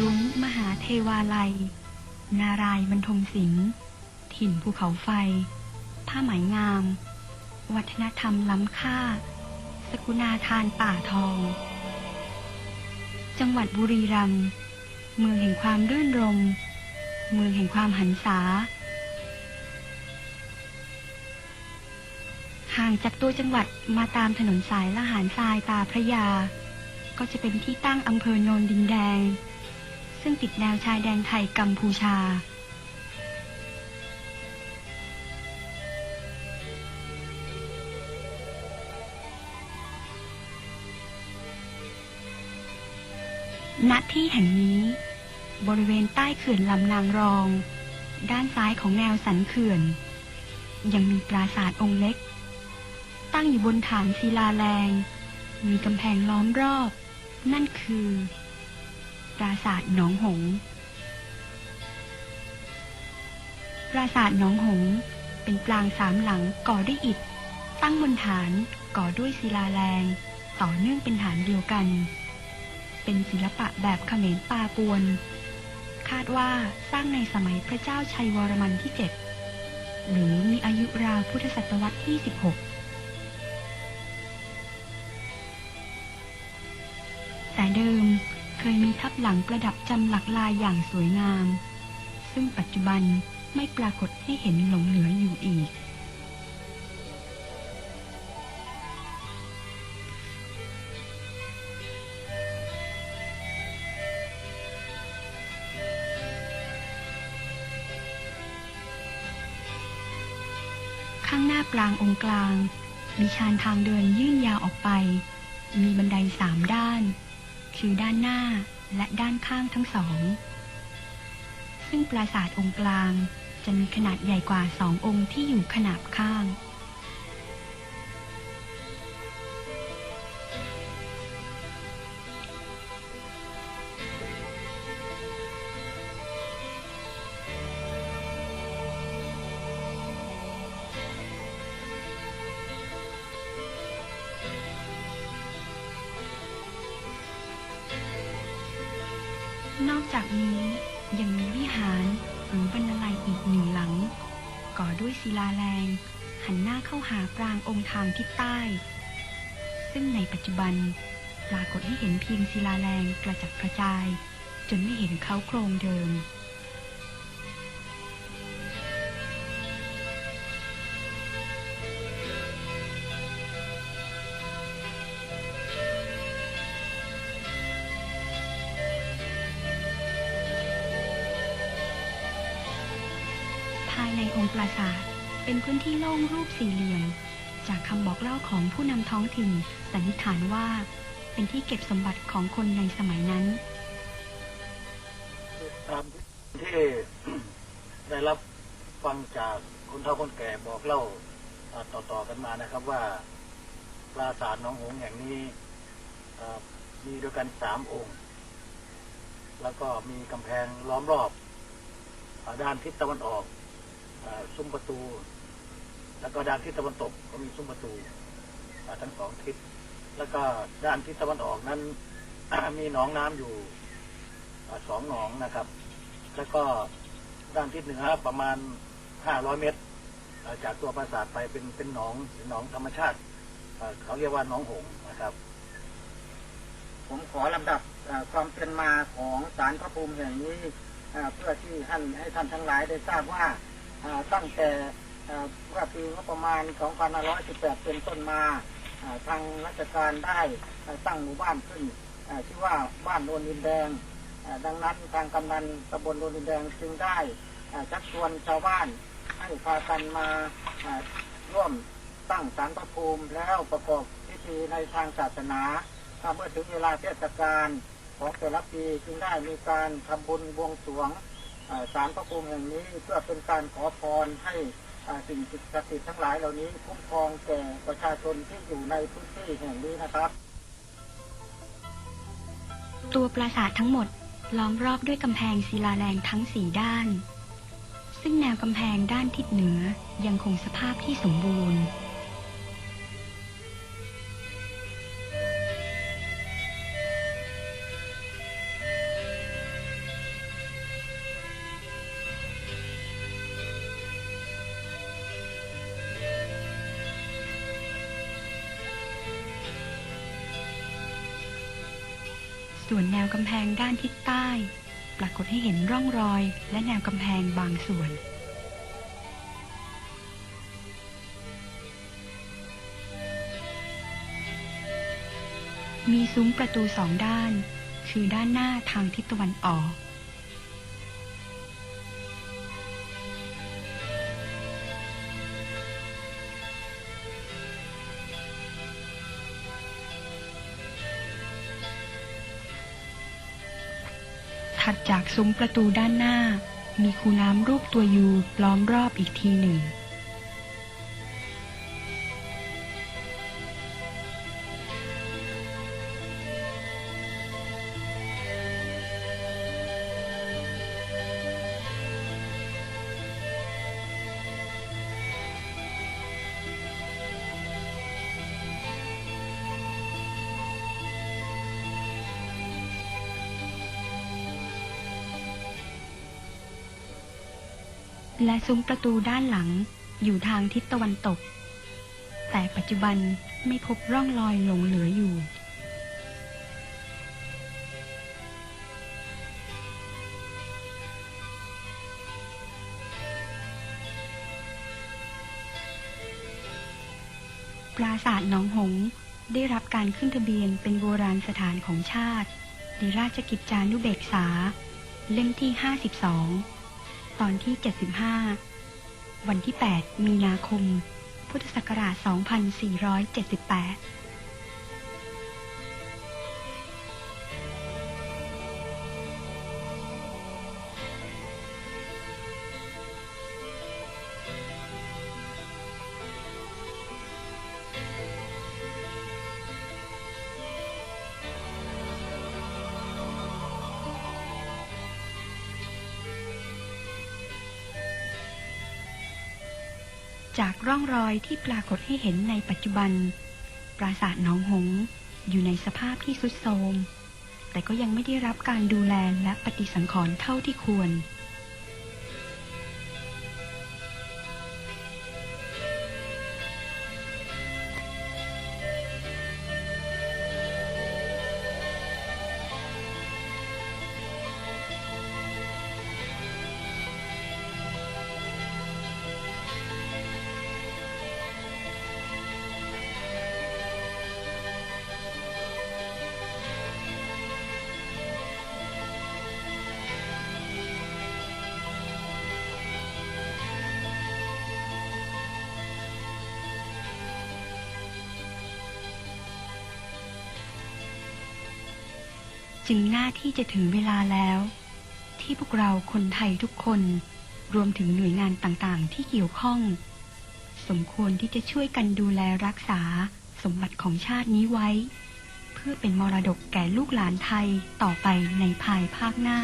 รุ้งมหาเทวาลัย นารายณ์บรรทมศิลป์ถิ่นภูเขาไฟ ผ้าไหมงาม วัฒนธรรมล้ำค่า สกุณาทานป่าทอง จังหวัดบุรีรัมย์เมืองแห่งความรื่นรม เมืองแห่งความหันษา ห่างจากตัวจังหวัดมาตามถนนสายละหารทรายตาพระยา ก็จะเป็นที่ตั้งอำเภอโนนดินแดง ซึ่งติดแนวชายแดนไทยกัมพูชา ณ ที่แห่งนี้ บริเวณใต้เขื่อนลำนางรอง ด้านซ้ายของแนวสันเขื่อน ยังมีปราสาทองค์เล็ก ตั้งอยู่บนฐานศิลาแรง มีกำแพงล้อมรอบ นั่นคือ ปราสาทหนองหงส์ปราสาทหนองหงส์เป็นปรางสามหลังก่อด้วยอิฐ ตั้งบนฐานก่อด้วยศิลาแรง ต่อเนื่องเป็นฐานเดียวกัน เป็นศิลปะแบบเขมรปาปวน คาดว่าสร้างในสมัยพระเจ้าชัยวรมันที่7หรือมีอายุราวพุทธศตวรรษที่ 16 แต่เดิม เคยมีทับหลังประดับจำหลักลายอย่างสวยงาม ซึ่งปัจจุบันไม่ปรากฏให้เห็นหลงเหลืออยู่อีก ข้างหน้าปรางองค์กลาง มีชานทางเดินยื่นยาวออกไป มีบันไดสามด้าน คือด้านหน้าและด้านข้างทั้งสอง ซึ่งปราสาทองค์กลางจะมีขนาดใหญ่กว่าสององค์ที่อยู่ขนาบข้าง นอกจากนี้ยังมีวิหารหรือบรรลัยอีกหนึ่งหลัง ก่อด้วยศิลาแรง หันหน้าเข้าหาปรางองค์ทางทิศใต้ ซึ่งในปัจจุบันปรากฏให้เห็นเพียงศิลาแรงกระจัดกระจาย จนไม่เห็นเขาโครงเดิม องค์ปราสาทเป็นพื้นที่โล่งรูปสี่เหลี่ยม จากคำบอกเล่าของผู้นำท้องถิ่นสันนิษฐานว่า เป็นที่เก็บสมบัติของคนในสมัยนั้น ตามที่ได้รับฟังจากคนเฒ่าคนแก่บอกเล่าต่อๆกันมานะครับว่าปราสาทหนองหงส์แห่งนี้มีด้วยกันสามองค์ แล้วก็มีกำแพงล้อมรอบด้านทิศตะวันออก ซุ้มประตู แล้วก็ด้านทิศตะวันตกก็มีซุ้มประตูทั้งสองทิศ แล้วก็ด้านทิศตะวันออกนั้น มีหนองน้ำอยู่สองหนองนะครับ แล้วก็ด้านทิศเหนือประมาณห้าร้อยเมตร จากตัวปราสาทไปเป็นเป็นหนองหนองธรรมชาติเขาเรียกว่าหนองหงส์นะครับ ผมขอลำดับความเป็นมาของศาลพระภูมิแห่งนี้เพื่อที่ท่านให้ท่านทั้งหลายได้ทราบว่า ตั้งแต่เอ่อเมื่อปีงบประมาณ 2518 เป็นต้นมาทางราชการได้ตั้งหมู่บ้านขึ้นชื่อว่าบ้านโนนดินแดง ดังนั้นทางกำนันตำบลโนนดินแดงจึงได้ชักชวนชาวบ้านให้พากันมาร่วมตั้งศาลพระภูมิแล้วประกอบพิธีในทางศาสนาถ้าเมื่อถึงเวลาเทศกาลของแต่ละปีจึงได้มีการทำบุญบวงสรวง เอ่อศาลพระภูมิแห่งนี้เพื่อเป็นการขอพรให้สิ่งศักดิ์สิทธิ์ทั้งหลายเหล่านี้คุ้มครองแก่ประชาชนที่อยู่ในพื้นที่แห่งนี้นะครับ ตัวปราสาททั้งหมดล้อมรอบด้วยกำแพงศิลาแรงทั้งสี่ด้าน ซึ่งแนวกำแพงด้านทิศเหนือยังคงสภาพที่สมบูรณ์ ส่วนแนวกำแพงด้านทิศใต้ ปรากฏให้เห็นร่องรอยและแนวกำแพงบางส่วนมีซุ้มประตูสองด้าน คือด้านหน้าทางทิศตะวันออก ถัดจากซุ้มประตูด้านหน้า มีคูน้ำรูปตัวยูล้อมรอบอีกทีหนึ่ง และซุ้มประตูด้านหลังอยู่ทางทิศตะวันตก แต่ปัจจุบันไม่พบร่องรอยหลงเหลืออยู่ ปราสาทหนองหงได้รับการขึ้นทะเบียนเป็นโบราณสถานของชาติ ในราชกิจจานุเบกษา เล่มที่ 52 ตอนที่ 75 วันที่ 8 มีนาคม พุทธศักราช 2478 จากร่องรอยที่ปรากฏให้เห็นในปัจจุบัน ปราสาทหนองหงอยู่ในสภาพที่ทรุดโทรมแต่ก็ยังไม่ได้รับการดูแลและปฏิสังขรณ์เท่าที่ควร จึงหน้าที่จะถึงเวลาแล้ว ที่พวกเราคนไทยทุกคน รวมถึงหน่วยงานต่างๆ ที่เกี่ยวข้อง สมควรที่จะช่วยกันดูแลรักษาสมบัติของชาตินี้ไว้ เพื่อเป็นมรดกแก่ลูกหลานไทยต่อไปในภายภาคหน้า